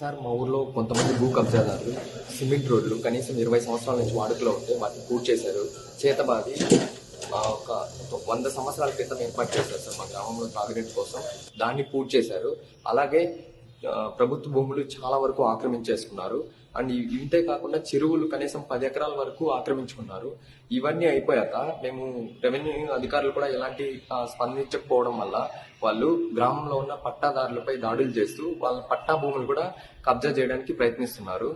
Sir మా ఊర్లో కొంతమంది భూ కబ్జాదారులు సిమెంట్ రోడ్లు కనీసం ఇరవై సంవత్సరాల నుంచి వాడుకలో ఉంటే వాటిని పూర్తి చేశారు. చేతబాది ఒక వంద సంవత్సరాల క్రితం ఏర్పాటు చేశారు సార్ మా గ్రామంలో తాగునీటి కోసం. దాన్ని పూర్తి చేశారు. అలాగే ప్రభుత్వ భూములు చాలా వరకు ఆక్రమించేసుకున్నారు. అండ్ ఇంతే కాకుండా చెరువులు కనీసం పది ఎకరాల వరకు ఆక్రమించుకున్నారు. ఇవన్నీ అయిపోయాక మేము రెవెన్యూ అధికారులు కూడా ఎలాంటి స్పందించకపోవడం వల్ల వాళ్ళు గ్రామంలో ఉన్న పట్టాదారులపై దాడులు చేస్తూ వాళ్ళ పట్టా భూములు కూడా కబ్జా చేయడానికి ప్రయత్నిస్తున్నారు.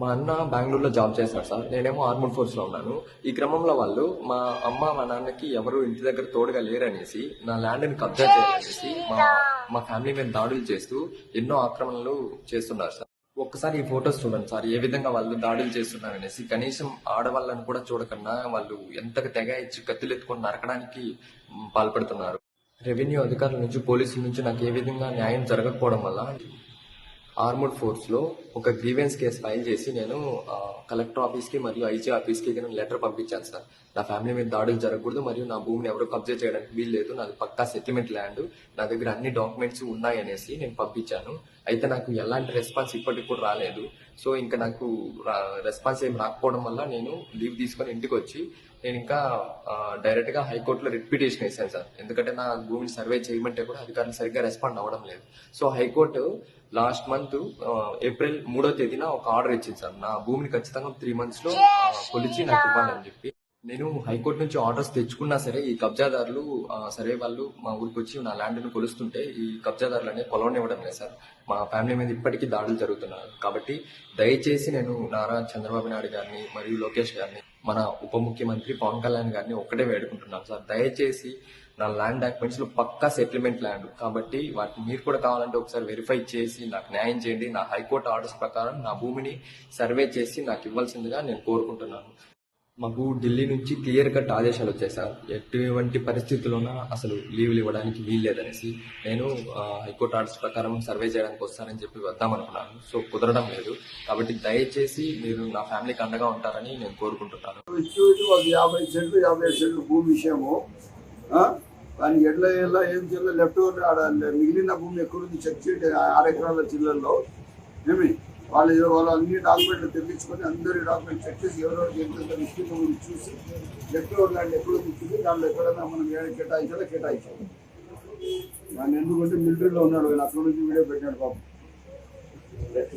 మా అన్న బెంగళూరులో జాబ్ చేశాడు సార్. నేనేమో ఆర్మూర్ ఫోర్స్లో ఉన్నాను. ఈ క్రమంలో వాళ్ళు మా అమ్మ మా నాన్నకి ఎవరు ఇంటి దగ్గర తోడుగా లేరనేసి నా ల్యాండ్ని కబ్జా చేయాలనేసి మా మా ఫ్యామిలీ మీద దాడులు చేస్తూ ఎన్నో ఆక్రమణలు చేస్తున్నారు సార్. ఒక్కసారి ఈ ఫొటోస్ చూడండి సార్ ఏ విధంగా వాళ్ళు దాడులు చేస్తున్నారు అనేసి కనీసం ఆడవాళ్ళని కూడా చూడకుండా వాళ్ళు ఎంతగా తెగ ఇచ్చి కత్తులు ఎత్తుకొని నరకడానికి పాల్పడుతున్నారు. రెవెన్యూ అధికారుల నుంచి పోలీసుల నుంచి నాకు ఏ విధంగా న్యాయం జరగకపోవడం వల్ల ఆర్మూడ్ ఫోర్స్లో ఒక గ్రీవెన్స్ కేసు ఫైల్ చేసి నేను కలెక్టర్ ఆఫీస్కి మరియు ఐజీ ఆఫీస్కి నేను లెటర్ పంపించాను సార్. నా ఫ్యామిలీ మీద దాడులు జరగకూడదు మరియు నా భూమిని ఎవరు కబ్జా చేయడానికి వీలు లేదు. నాది పక్కా సెటిల్మెంట్ ల్యాండ్. నా దగ్గర అన్ని డాక్యుమెంట్స్ ఉన్నాయనేసి నేను పంపించాను. అయితే నాకు ఎలాంటి రెస్పాన్స్ ఇప్పటికి కూడా రాలేదు. సో ఇంకా నాకు రెస్పాన్స్ ఏం రాకపోవడం వల్ల నేను లీవ్ తీసుకొని ఇంటికి వచ్చి నేను ఇంకా డైరెక్ట్గా హైకోర్టులో రిట్ పిటిషన్ వేసాను సార్. ఎందుకంటే నా భూమిని సర్వే చేయమంటే కూడా అధికారులు సరిగ్గా రెస్పాండ్ అవ్వడం లేదు. So high court last month April మూడో తేదీన ఒక ఆర్డర్ ఇచ్చింది సార్. నా భూమిని ఖచ్చితంగా త్రీ మంత్స్లో కొలిచి నాకు ఇవ్వాలని చెప్పి. నేను హైకోర్టు నుంచి ఆర్డర్స్ తెచ్చుకున్నా సరే ఈ కబ్జాదారులు సరే వాళ్ళు మా ఊరికి వచ్చి నా ల్యాండ్ను కొలుస్తుంటే ఈ కబ్జాదారులు అనేది కొలవనివ్వడం లేదు సార్. మా ఫ్యామిలీ మీద ఇప్పటికీ దాడులు జరుగుతున్నారు. కాబట్టి దయచేసి నేను నారా చంద్రబాబు నాయుడు గారిని మరియు లోకేష్ గారిని మన ఉప ముఖ్యమంత్రి పవన్ కళ్యాణ్ గారిని ఒక్కటే వేడుకుంటున్నాను సార్. దయచేసి నా ల్యాండ్ డాక్యుమెంట్స్లో పక్కా సెటిల్మెంట్ ల్యాండ్. కాబట్టి వాటిని మీరు కూడా కావాలంటే ఒకసారి వెరిఫై చేసి నాకు న్యాయం చేయండి. నా హైకోర్టు ఆర్డర్స్ ప్రకారం నా భూమిని సర్వే చేసి నాకు ఇవ్వాల్సిందిగా నేను కోరుకుంటున్నాను. మాకు ఢిల్లీ నుంచి క్లియర్ కట్ ఆదేశాలు వచ్చాయి సార్. ఎటువంటి పరిస్థితుల్లోనా అసలు లీవ్లు ఇవ్వడానికి వీల్లేదనేసి నేను హైకోర్టు ఆర్డర్స్ ప్రకారం సర్వే చేయడానికి వస్తానని చెప్పి వద్దామనుకున్నాను సో కుదరడం లేదు. కాబట్టి దయచేసి మీరు నా ఫ్యామిలీకి అండగా ఉంటారని నేను కోరుకుంటున్నాను. యాభై సెంట్లు యాభై సెంట్లు భూమి విషయము. కానీ ఎట్లా ఎలా ఏం చేయాలో లెఫ్ట్ మిగిలిన భూమి ఎక్కడుంది చెక్ చేయండి ఆరు ఎకరాల చిల్లల్లో ఏమి? వాళ్ళు వాళ్ళు అన్ని డాక్యుమెంట్లు తెప్పించుకొని అందరి డాక్యుమెంట్ చెక్ చేసి ఎవరెవరికి ఎంత ఉంది చూసి లెఫ్ట్ ఓవర్ ల్యాండ్ ఎక్కడ ఇచ్చింది దాంట్లో ఎక్కడైనా మనం ఏడ కేటాయించాలో కేటాయించాలి. దాన్ని ఎందుకంటే మిలిటరీలో ఉన్నాడు ఆయన అక్కడ నుంచి వీడియో పెట్టాడు పెట్టి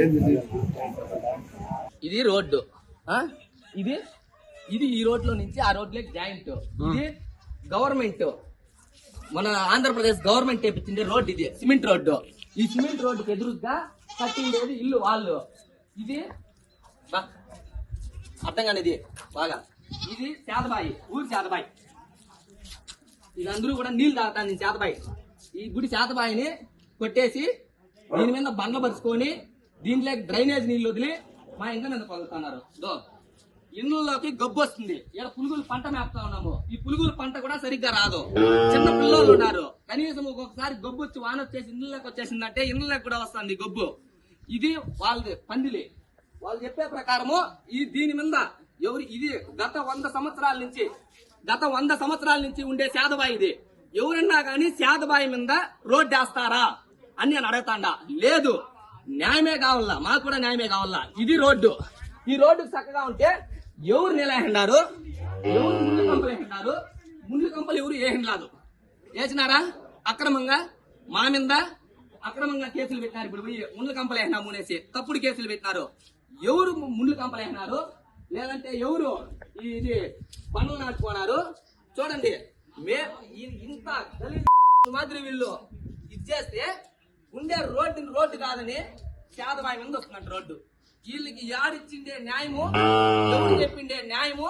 ఏంది ఇది? రోడ్డు. ఆ? ఇది? ఇది ఈ రోడ్లో నుంచి ఆ రోడ్లోకి జాయింట్. ఇది గవర్నమెంట్. మన ఆంధ్రప్రదేశ్ గవర్నమెంట్ వేపించింది రోడ్ ఇది సిమెంట్ రోడ్డు. ఈ సిమెంట్ రోడ్డుకి ఎదురుగా కట్టిండేది ఇల్లు వాళ్ళు. ఇది అర్థం కానిది బాగా. ఇది శాతబాయి ఊరు శాతబాయి ఇది అందరూ కూడా నీళ్ళు తాగుతాను శాతబాయి ఈ గుడి శాతబాయిని కొట్టేసి దీని మీద బండ్లు పరుచుకొని దీంట్లో డ్రైనేజ్ నీళ్ళు వదిలి మా ఇంట్లో మీద కొలుతున్నారు దో ఇళ్ళలోకి గబ్బు వస్తుంది. ఇక్కడ పులుగులు పంట మేపుతా ఉన్నాము. ఈ పులుగులు పంట కూడా సరిగ్గా రాదు. చిన్న పిల్లలు ఉన్నారు. కనీసం ఒక్కొక్కసారి గబ్బు వచ్చి వాన వచ్చేసి ఇళ్ళలోకి వచ్చేసిందంటే ఇళ్ళలోకి కూడా వస్తుంది గబ్బు. ఇది వాళ్ళది పందిలి. వాళ్ళు చెప్పే ప్రకారము ఈ దీని మీద ఎవరు ఇది గత వంద సంవత్సరాల నుంచి గత వంద సంవత్సరాల నుంచి ఉండే శాదబాయి ఇది. ఎవరన్నా కానీ శాదబాయి మీద రోడ్డు వేస్తారా అని నేను అడుగుతాండా. లేదు. న్యాయమే కావాలా? మాకు కూడా న్యాయమే కావాలా? ఇది రోడ్డు. ఈ రోడ్డు చక్కగా ఉంటే ఎవరు నిలబడినారు ఎవరు ముందు కంపలు హిండారు ముందు కంపలు ఎవరు వేసినారు వేసినారా అక్రమంగా? మా మీద? అక్రమంగా కేసులు పెట్టినారు ఇప్పుడు పోయి ముండ్ల కంపలు వేసినా మూనేసి తప్పుడు కేసులు పెట్టినారు. ఎవరు ముందు కంపలు వేసినారు లేదంటే ఎవరు ఇది పనులు నాటుకున్నారు చూడండి. మే ఈ- ఇంత మాదిరి వీళ్ళు ఇది చేస్తే ఉండే రోడ్డు రోడ్డు కాదని శాతబాయి మీద వస్తున్నట్టు రోడ్డు. వీళ్ళకి యాడిచ్చిండే న్యాయము ఎవరు చెప్పిండే న్యాయము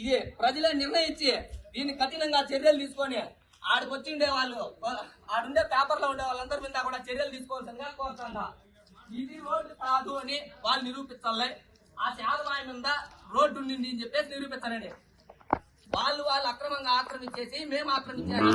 ఇది ప్రజలే నిర్ణయించి దీన్ని కఠినంగా చర్యలు తీసుకొని ఆడికి వచ్చిండే వాళ్ళు. ఆడుండే పేపర్లో ఉండే వాళ్ళందరి మీద కూడా చర్యలు తీసుకోవాల్సిందిగా కోరుతుందా ఇది రోడ్డు కాదు అని వాళ్ళు నిరూపించాలి. ఆ శాతమాయ మీద రోడ్డు ఉండింది అని చెప్పేసి నిరూపించాలండి వాళ్ళు వాళ్ళు అక్రమంగా ఆక్రమించేసి మేము ఆక్రమించారు